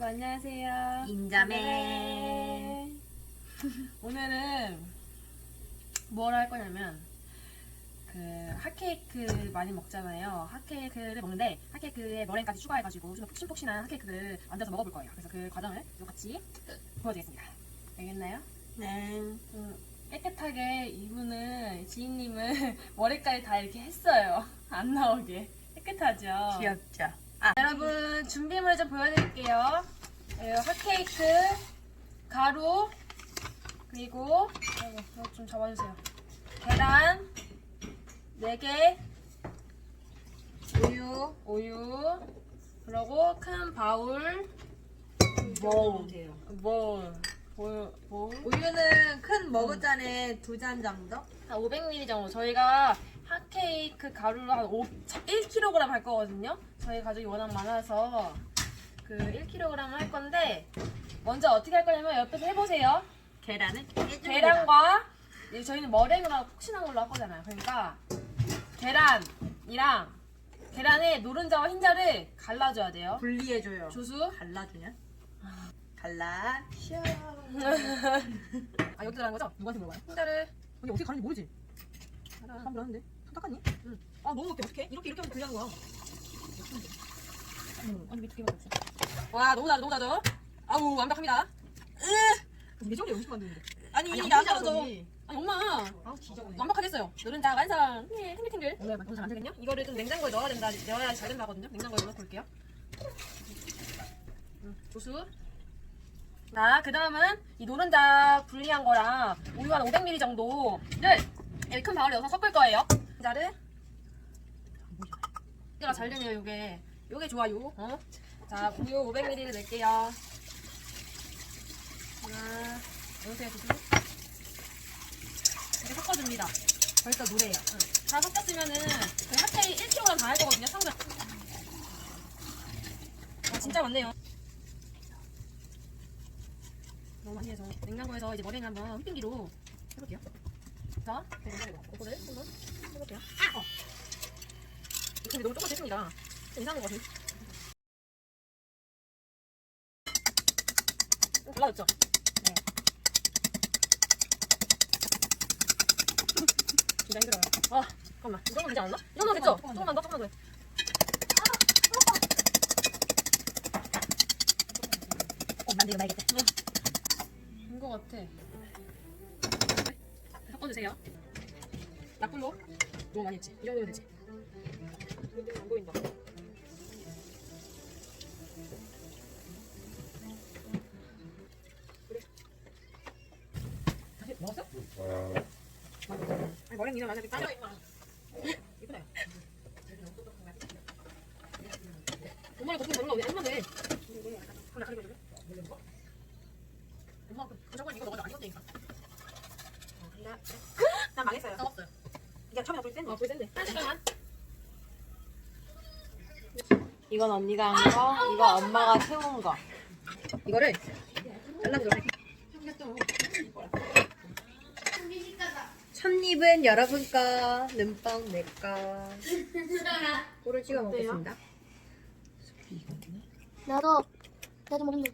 여러분 안녕하세요. 인자매. 네. 오늘은 뭘 할 거냐면 그 핫케이크 많이 먹잖아요. 핫케이크를 먹는데 핫케이크에 머랭까지 추가해가지고 좀 푹신푹신한 핫케이크를 만들어서 먹어볼 거예요. 그래서 그 과정을 좀 같이 보여드리겠습니다. 알겠나요? 네. 음, 깨끗하게 이분은 지인님은 머리까지 다 이렇게 했어요. 안 나오게 깨끗하죠. 귀엽죠? 여러분 준비물 좀 보여드릴게요. 예, 핫케이크, 가루, 그리고 아이고, 이거 좀 잡아주세요. 계란 4개, 우유, 우유, 그리고 큰 바울, 뭐. 볼, 볼, 볼. 우유는 큰 머그잔에 두 잔 정도? 한 500ml 정도. 저희가 핫케이크 가루를 한 5, 1kg 할 거거든요. 저희 가족이 워낙 많아서 그 1kg 할 건데 먼저 어떻게 할 거냐면 옆에서 해보세요. 계란을 깨줍니다. 계란과 이 저희는 머랭으로 하고 푹신한 걸로 할 거잖아요. 그러니까 계란이랑 계란에 노른자와 흰자를 갈라줘야 돼요. 분리해줘요. 조수. 갈라주냐? 갈라. 셔. 아 여기 들어가는 거죠? 누구한테 물어봐요? 흰자를 근데 어떻게 가는지 모르지? 감 들었는데? 손 닦았니? 응. 아 너무 웃겨 어떡해? 이렇게 이렇게 하면 불리한 거야 음, 아니 왜두 개밖에 없어? 와 너무 잘해 너무 잘해. 아우 완벽합니다. 예전에 음식 만드는데 아니, 아니, 안안 떨어져. 아니 엄마 아 지저분해 완벽하겠어요. 노른자 완성. 예, 탱글탱글. 오늘 오늘 잘안 되겠냐? 이거를 좀 냉장고에 넣어야 된다. 넣어야 잘 된다거든요. 냉장고에 넣어 볼게요. 음, 조수. 자, 그 다음은 이 노른자 분리한 거랑 우유 한 500ml 정도를 여기 큰 바울에 넣어서 섞을 거예요. 자를 이가 잘 되네요, 요게. 요게 좋아요. 어? 자, 우유 500ml 넣을게요. 하나, 넣으세요, 조수. 이렇게 섞어줍니다. 벌써 노래요. 응. 다 섞었으면은 저희 핫테이 1kg 다 할 거거든요. 상관. 아 진짜 많네요. 너무 많이 해서 냉장고에서 이제 머랭 한번 휘핑기로 해볼게요. 자, 이거를 한번 해볼게요. 아, 어. 근데 너무 조금 됐습니다. 좀 이상한 것 같은데. 좀 달라졌죠? 네. 진짜 힘들어요. 아, 잠깐만. 이 정도 되지 않았나? 이 정도 됐죠? 조금만 더, 조금만 더. 해. 어, 만들고 말겠다. 된 것 같아. 섞어주세요. 약불로. 너무 많이 했지? 이 정도면 되지 안 보인다 다시 먹었어? 아니 머랭 이나 만약에 따져 이쁘다 엄마랑 거품 별로 안 맞네. 하나 가리고 엄마 그 저번에 이거 먹어도 안 익었다니까 난 망했어요. 이게 처음에 불 센데 아, 불 센데. 잠깐만. 이건 언니가 한 거, 이거 엄마가 세운 거. 이거를 잘라보도록 할게요 첫입은 여러분 거, 눈빵 내 거. 꿀을 찍어 먹겠습니다. 나도 나도 먹는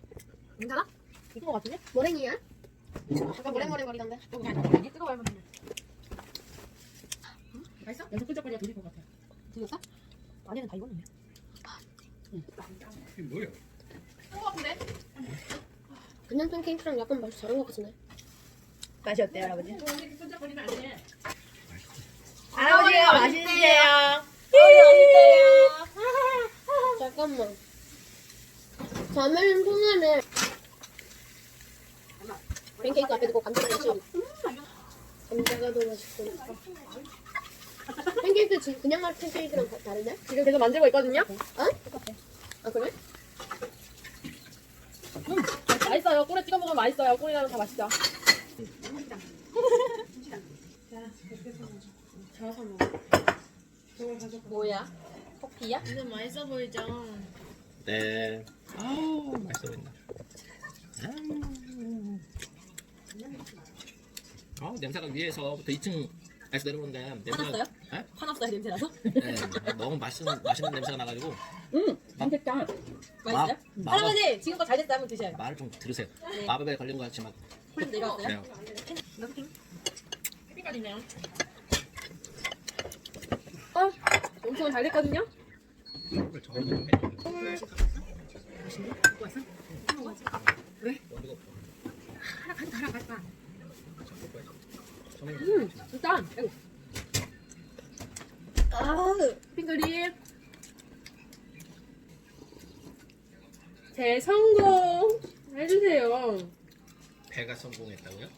괜찮아? 이거 거 같은데? 머랭이야? 잠깐 머랭머랭 거리던데. 뜨거워 돼. 맛있어? 연속 끈적거리가 들릴 것 같아. 들렸어? 안에는 다 익었는데. 이게 뭐야? 그냥 팬케이크랑 약간 맛이 다른 것 같은데. 맛이 어때요, 할아버지? 끈적거리면 안 돼. 할아버지가 맛있는데요. 잠깐만. 자멜 통안에 팬케이크 앞에 두고 감자를 같이 감자가 더 맛있구나. 팬케이크 지- 그냥 맛 팬케이크랑 다- 다른데? 지금 계속 만들고 있거든요. 어? 아 그래? 맛있어요. 꿀에 찍어 먹으면 맛있어요. 꿀이랑 다 맛있죠. 뭐야? 커피야? 이거 맛있어 보이죠? 네. 아우 맛있어 보인다. 음. 아 냄새가 위에서부터 2층 에서 내려오는데 냄새가 화났어요? 네? 화났어요 냄새 나서? 네. 너무 맛있는 맛있는 냄새가 나가지고 음 맛있다. 맛있어요? 마- 할아버지 지금껏 잘 됐다 한번 드셔요. 말을 좀 들으세요. 마법에 걸린 것 같지만 콜 내려왔어요? 그냥 햇빛까지네요. 어? 엄청 잘 됐거든요? 음, 일단, 아이고. 아, 핑크리. 제 성공 해주세요. 배가 성공했다고요?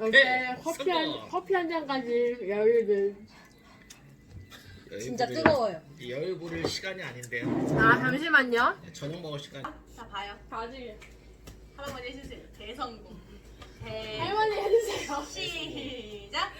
어제 네, 커피 한 성공. 커피 한 잔까지 여유를. 진짜 뜨거워요. 열 부릴 시간이 아닌데요. 아 잠시만요. 저녁 먹을 시간. 자 봐요. 나중에 할아버지 해주세요. 대성공. 대. 할머니 해주세요. 시작.